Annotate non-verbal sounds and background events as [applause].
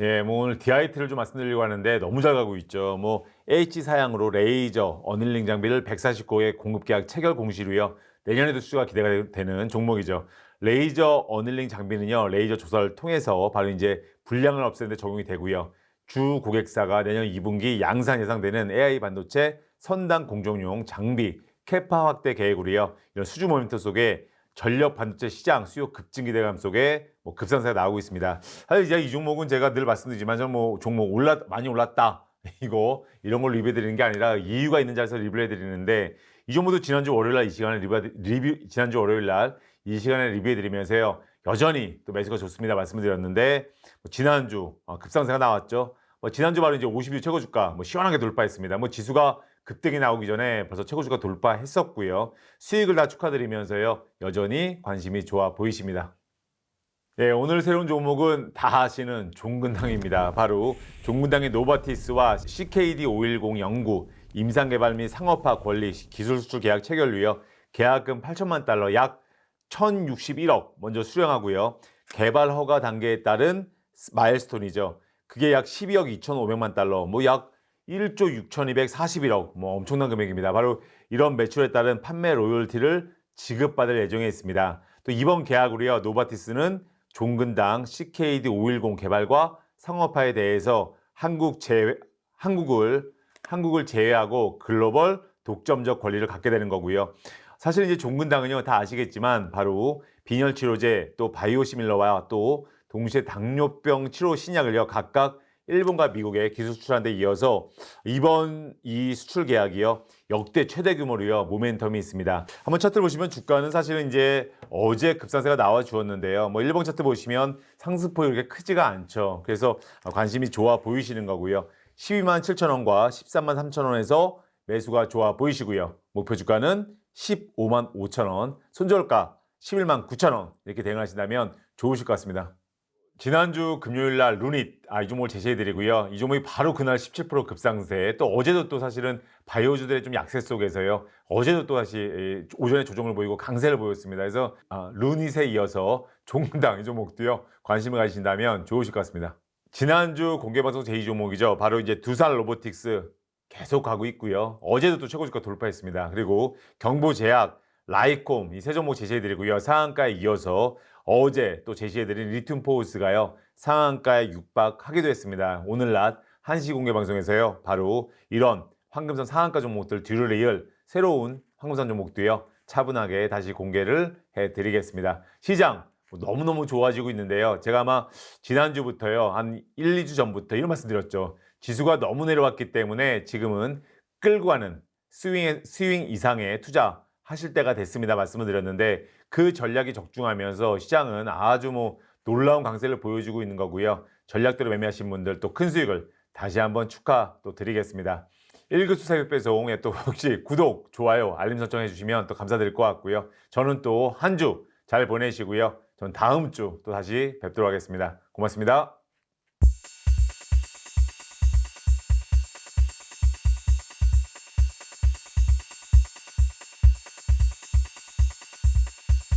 예, 뭐 오늘 DIT를 좀 말씀드리려고 하는데 너무 잘 가고 있죠. 뭐 H 사양으로 레이저 어닐링 장비를 149개 공급 계약 체결 공시로요. 내년에도 수주가 기대가 되는 종목이죠. 레이저 어닐링 장비는요. 레이저 조사를 통해서 바로 이제 불량을 없애는 데 적용이 되고요. 주 고객사가 내년 2분기 양산 예상되는 AI 반도체 선당 공정용 장비 캐파 확대 계획으로요. 이런 수주 모멘트 속에 전력 반도체 시장 수요 급증 기대감 속에 뭐 급상승가 나오고 있습니다. 사실 이제 이 종목은 제가 늘 말씀드리지만 저는 뭐 종목 올라 많이 올랐다 [laughs] 이거 이런 걸 리뷰해 드리는 게 아니라 이유가 있는 자리에서 리뷰해 드리는데 이 종목도 지난주 월요일 날 이 시간에 리뷰, 리뷰 지난주 월요일 날 이 시간에 리뷰해 드리면서요 여전히 또 매수가 좋습니다 말씀을 드렸는데 뭐 지난주 어, 급상승가 나왔죠. 뭐 지난주 바로 이제 50일 최고 주가 뭐 시원하게 돌파했습니다. 뭐 지수가 급등이 나오기 전에 벌써 최고 주가 돌파했었고요. 수익을 다 축하드리면서요. 여전히 관심이 좋아 보이십니다. 네, 오늘 새로운 종목은 다 아시는 종근당입니다. 바로 종근당의 노바티스와 CKD 510 연구 임상 개발 및 상업화 권리 기술 수출 계약 체결로요. 계약금 8천만 달러 약 1,061억 먼저 수령하고요. 개발 허가 단계에 따른 마일스톤이죠. 그게 약 12억 2,500만 달러, 뭐 약 1조 6,241억, 뭐 엄청난 금액입니다. 바로 이런 매출에 따른 판매 로열티를 지급받을 예정에 있습니다. 또 이번 계약으로요, 노바티스는 종근당 CKD 510 개발과 상업화에 대해서 한국 제 한국을 한국을 제외하고 글로벌 독점적 권리를 갖게 되는 거고요. 사실 이제 종근당은요 다 아시겠지만 바로 빈혈 치료제 또 바이오시밀러와 또 동시에 당뇨병 치료 신약을요 각각 일본과 미국에 기술 수출한 데 이어서 이번 이 수출 계약이요 역대 최대 규모로요 모멘텀이 있습니다. 한번 차트 보시면 주가는 사실은 이제 어제 급상세가 나와 주었는데요. 뭐 일본 차트 보시면 상승폭이 그렇게 크지가 않죠. 그래서 관심이 좋아 보이시는 거고요. 12만 7천 원과 13만 3천 원에서 매수가 좋아 보이시고요. 목표 주가는 15만 5천 원, 손절가 11만 9천 원 이렇게 대응하신다면 좋으실 것 같습니다. 지난주 금요일 날 루닛 아, 이 종목을 제시해 드리고요. 이 종목이 바로 그날 17% 급상세. 또 어제도 또 사실은 바이오주들의 좀 약세 속에서요. 어제도 또 다시 이, 오전에 조정을 보이고 강세를 보였습니다. 그래서 아, 루닛에 이어서 종당 이 종목도요. 관심을 가지신다면 좋으실 것 같습니다. 지난주 공개방송 제2 종목이죠. 바로 이제 두산 로보틱스 계속 가고 있고요. 어제도 또 최고 주가 돌파했습니다. 그리고 경보제약, 라이콤 이 세 종목 제시해드리고요. 상한가에 이어서 어제 또 제시해드린 리튬 포우스가요. 상한가에 육박하기도 했습니다. 오늘 낮 1시 공개 방송에서요. 바로 이런 황금선 상한가 종목들 뒤를 이을 새로운 황금선 종목도요. 차분하게 다시 공개를 해드리겠습니다. 시장 뭐 너무너무 좋아지고 있는데요. 제가 아마 지난주부터요. 한 1, 2주 전부터 이런 말씀 드렸죠. 지수가 너무 내려왔기 때문에 지금은 끌고 가는 스윙, 스윙 이상의 투자 하실 때가 됐습니다. 말씀을 드렸는데 그 전략이 적중하면서 시장은 아주 뭐 놀라운 강세를 보여주고 있는 거고요. 전략대로 매매하신 분들 또 큰 수익을 다시 한번 축하 또 드리겠습니다. 1급수 사격 배송에 또 [laughs] 혹시 구독, 좋아요, 알림 설정해 주시면 또 감사드릴 것 같고요. 저는 또 한 주 잘 보내시고요. 전 다음 주 또 다시 뵙도록 하겠습니다. 고맙습니다.